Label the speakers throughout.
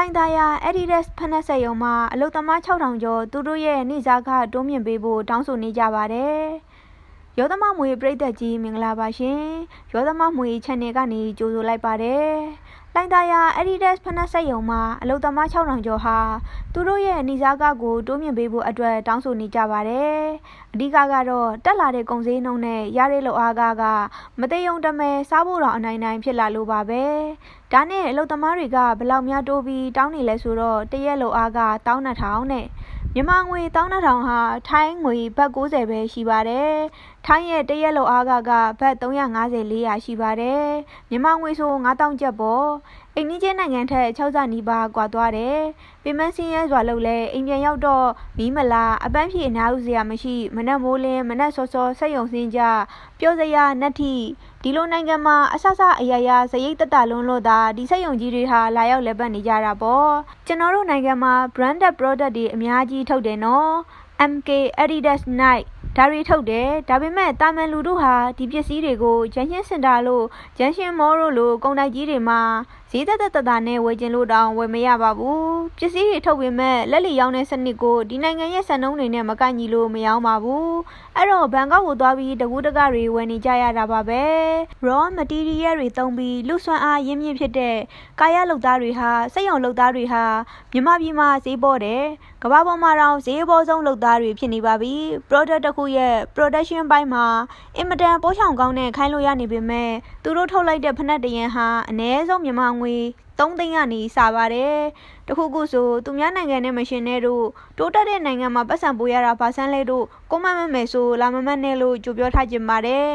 Speaker 1: လှိုင်သာယာ Adidas ဖက်နက်စက်ရုံမှာအလုပ်သမား6000ကျော်သူတို့ရဲ့နေ့စားခတိုးမြင့်ပေးဖို့တောင်းဆိုနေကြပါတယ်။ရောသမမွေပရိသတ်ကြီးမင်္ဂလာပါရှင်။ရောသမမွေ channel ကနေကြိုဆိုလိုက်ပါတယ်။ လှိုင်သာယာ Adidas ဖက်နက်စက်ရုံမှာအလုပ်သမား6000ကျော်ဟာသူတို့ရဲ့နေ့စားခကိုတိုးမြင့်ပေးဖို့အတွက်တောင်းဆိုနေကြပါတယ်။အဓိကကတော့တက်လာတဲ့ကုန်စည်နှုန်းနဲ့ရတဲ့လောက်အားကကမသေးုံတမဲစားဖို့တော့အနိုင်နိုင်ဖြစ်လာလို့ပါပဲ။ဒါနဲ့အလုပ်သမားတွေကဘယ်လောက်များတိုးပြီးတောင်းနေလဲဆိုတော့တရက်လောက်အားက12000နဲ့ မြန်မာငွေ12000ဟာထိုင်းငွေဘတ်90ပဲရှိပါတယ်။ထိုင်းရဲ့တရက်လောက်အားကကဘတ်350 400ရှိပါတယ်။မြန်မာငွေဆို9000ကျပ်ပေါ့။ အိန္ဒိယနိုင်ငံထက်6ဆနီးပါးကွာသွားတယ်။ပြမန်းစင်းရဲစွာလို့လဲအိမ်ပြန်ရောက်တော့မီးမလားအပန်းဖြေအနားဥစရာမရှိမနက်မိုးလင်းမနက်စောစောဆက်ယုံစင်းကြပျော်စရာနတ်ထီဒီလိုနိုင်ငံမှာအဆဆအရာရာစရိတ်တက်တာလုံးလို့သာဒီစက်ယုံကြီးတွေဟာလာရောက်လက်ပတ်နေကြတာပေါ့ကျွန်တော်တို့နိုင်ငံမှာ branded product တွေအများကြီးထုတ်တယ်နော် MK Adidas Nike ဒါတွေထုတ်တယ်ဒါပေမဲ့တာမန်လူတို့ဟာဒီပစ္စည်းတွေကိုဂျန်ရှင်းစင်တာလို့ဂျန်ရှင်းမောလို့လို့ကုန်တိုက်ကြီးတွေမှာဈေးသက်သက်သက်သက်နဲ့ဝယ်ကျင်လို့တောင်ဝယ်မရပါဘူးပစ္စည်းတွေထုတ်ပေမဲ့လက်လီရောင်းတဲ့စနစ်ကိုဒီနိုင်ငံရဲ့စံနှုန်းတွေနဲ့မကိုက်ညီလို့မရောင်းပါဘူးအဲ့တော့ဘန်ကောက်ကိုသွားပြီးတကူးတကတွေဝယ်နေကြရတာပါပဲ raw material တွေသုံးပြီးလူဆွမ်းအားရင်းမြစ်ဖြစ်တဲ့ကာယလုပ်သားတွေဟာစက်ရုံလုပ်သားတွေဟာမြန်မာပြည်မှာဈေးပေါ်တယ်ကမ္ဘာပေါ်မှာတော့ဈေးပေါ်ဆုံးလုပ်သားတွေဖြစ်နေပါပြီ product တစ်ခုရဲ့ production ဘိုင်းမှာအင်မတန်ပိုးချောင်ကောင်းတဲ့ခိုင်းလို့ရနေပေမဲ့သူတို့ထုတ်လိုက်တဲ့ဖက်နက်တရန်ဟာအ ਨੇ ဆုံးမြန်မာငွေ3သိန်းကနေစပါတယ်တခုခုဆိုသူများနိုင်ငံနဲ့မရှင်တဲ့တို့တိုးတက်တဲ့နိုင်ငံမှာပတ်စံပိုးရတာဘာဆန်းလဲတို့ကိုမမတ်မယ်ဆိုလာမမတ်နဲ့လို့ကြိုပြောထားခြင်းပါတယ်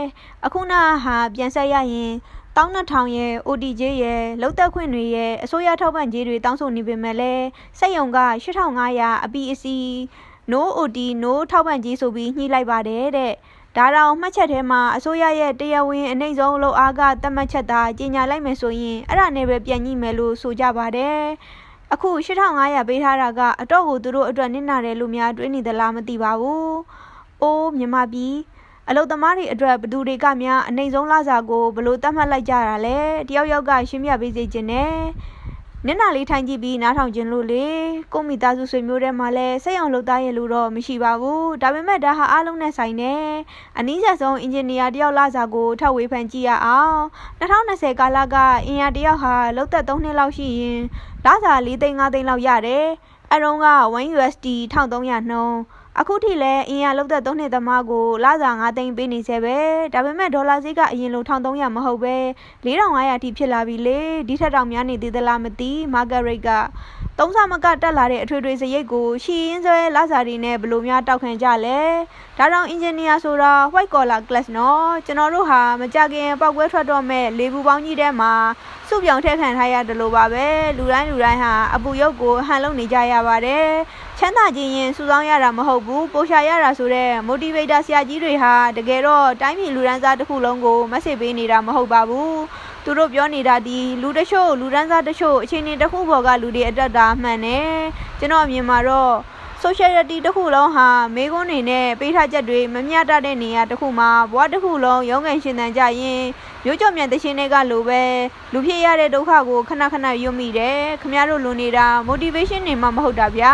Speaker 1: အခုနဟာပြန်ဆက်ရရင်တောင်း2000ရဲ့ OTJ ရဲ့လောက်သက်ခွင့်တွေရဲ့အစိုးရထောက်ပံ့ကြေးတွေတောင်းဆိုနေပေမဲ့လည်းစက်ရုံက8500အပီအစီ no OT no ထောက်ပံ့ကြေးဆိုပြီးညှိလိုက်ပါတယ်တဲ့ ဒါတောင်မှတ်ချက်ထဲမှာအစိုးရရဲ့တရားဝင်အနှိမ့်ဆုံးလောက်အားကသတ်မှတ်ချက်သာကြီးညာလိုက်မယ်ဆိုရင်အဲ့ဒါနဲ့ပဲပြန်ညှိမယ်လို့ဆိုကြပါတယ်အခု8500ပေးထားတာကအတော့ကိုသူတို့အတွက်နစ်နာတယ်လို့များတွေးနေသလားမသိပါဘူး။အိုးမြန်မာပြည်အလုသမားတွေအတွက်ဘသူတွေကများအနိုင်ဆုံးလစာကိုဘလို့တတ်မှတ်လိုက်ကြတာလဲတယောက်ယောက်ကရှင်းပြပေးစေခြင်းနဲ့ နင့်နာလေးထိုင်ကြည့်ပြီးနားထောင်ခြင်းလို့လေကိုမိသားစုဆွေမျိုးထဲမှာလဲစိတ်အောင်လုပ်သားရဲ့လို့တော့မရှိပါဘူးဒါပေမဲ့ဒါဟာအားလုံးနဲ့ဆိုင်တယ်အနည်းဆက်ဆုံးအင်ဂျင်နီယာတယောက်လစာကိုထောက်ဝေဖန်ကြည့်ရအောင်2020ကာလကအင်ယာတယောက်ဟာလောက်သက်3နှစ်လောက်ရှိရင်လစာ4သိန်း5သိန်းလောက်ရတယ်အရုံးက 1USD 1300နှုန်း အခုထိလည်းအင်ရလောက်တဲ့သုံးနှစ်သမားကိုလစာ9သိန်းပေးနေစေပဲဒါပေမဲ့ဒေါ်လာဈေးကအရင်လို1300မဟုတ်ပဲ4500ထိဖြစ်လာပြီလေဒီထက်တောင်များနေသေးသလားမသိမာဂရိတ်ကသုံးဆမကတက်လာတဲ့အထွေထွေစရိတ်ကိုရှီရင်းဆွဲလစာတွေနဲ့ဘလို့များတောက်ခံကြလဲဒါကြောင့်အင်ဂျင်နီယာဆိုတာ white collar class နော်ကျွန်တော်တို့ဟာမကြခင်ပောက်ကွဲထွက်တော့မဲ့လေဘူးပေါင်းကြီးထဲမှာစုပြောင်ထည့်ခံထားရတယ်လို့ပါပဲလူတိုင်းလူတိုင်းဟာအပူရုပ်ကိုဟန်လုံနေကြရပါတယ် ချမ်းသာခြင်းရင်စုဆောင်းရတာမဟုတ်ဘူးပိုရှာရတာဆိုတဲ့ motivator ဆရာကြီးတွေဟာတကယ်တော့တိုင်းပြည်လူရန်စားတစ်ခုလုံးကိုမက်ဆေ့ပေးနေတာမဟုတ်ပါဘူးသူတို့ပြောနေတာဒီလူတချို့လူရန်စားတချို့အခြေအနေတစ်ခုပေါ်ကလူတွေအတက်တာမှန်တယ်ကျွန်တော်အမြင်မှာတော့ sociality တစ်ခုလုံးဟာမေကွန်းနေနဲ့ပေးထားချက်တွေမမျှတတဲ့နေရာတစ်ခုမှာဘဝတစ်ခုလုံးရုံးကန်ရှင်သန်ကြရင်မျိုးကြော့မြန်တခြင်းတွေကလိုပဲလူဖြစ်ရတဲ့ဒုက္ခကိုခဏခဏရွတ်မိတယ်ခမရတို့လူနေတာ motivation နေမှမဟုတ်တာဗျာ